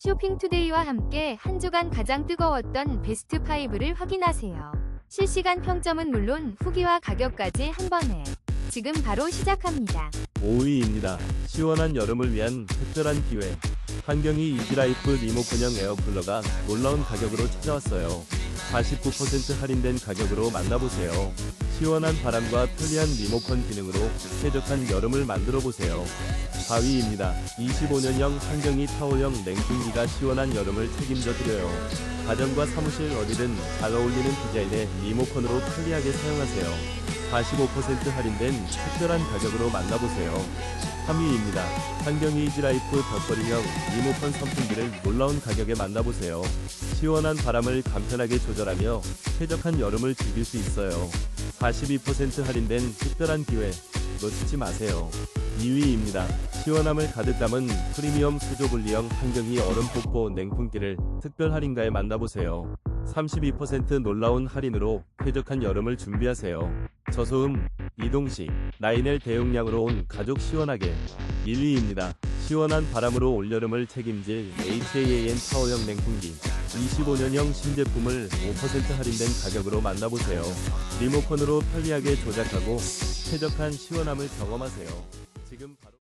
쇼핑투데이와 함께 한 주간 가장 뜨거웠던 베스트 5를 확인하세요. 실시간 평점은 물론 후기와 가격까지 한 번에 지금 바로 시작합니다. 5위입니다. 시원한 여름을 위한 특별한 기회. 환경이 이지라이프 리모컨형 에어쿨러가 놀라운 가격으로 찾아왔어요. 49% 할인된 가격으로 만나보세요. 시원한 바람과 편리한 리모컨 기능으로 쾌적한 여름을 만들어 보세요. 4위입니다. 25년형 환경이 타워형 냉풍기가 시원한 여름을 책임져 드려요. 가정과 사무실 어디든 잘 어울리는 디자인의 리모컨으로 편리하게 사용하세요. 45% 할인된 특별한 가격으로 만나보세요. 3위입니다. 환경이 이지라이프 벽걸이형 리모컨 선풍기를 놀라운 가격에 만나보세요. 시원한 바람을 간편하게 조절하며 쾌적한 여름을 즐길 수 있어요. 42% 할인된 특별한 기회 놓치지 마세요. 2위입니다. 시원함을 가득 담은 프리미엄 수조 분리형 환경이 얼음 폭포 냉풍기를 특별 할인가에 만나보세요. 32% 놀라운 할인으로 쾌적한 여름을 준비하세요. 저소음, 이동식, 라인엘 대용량으로 온 가족 시원하게 1위입니다. 시원한 바람으로 올여름을 책임질 HAAN 타워형 냉풍기 25년형 신제품을 5% 할인된 가격으로 만나보세요. 리모컨으로 편리하게 조작하고 쾌적한 시원함을 경험하세요. 지금 바로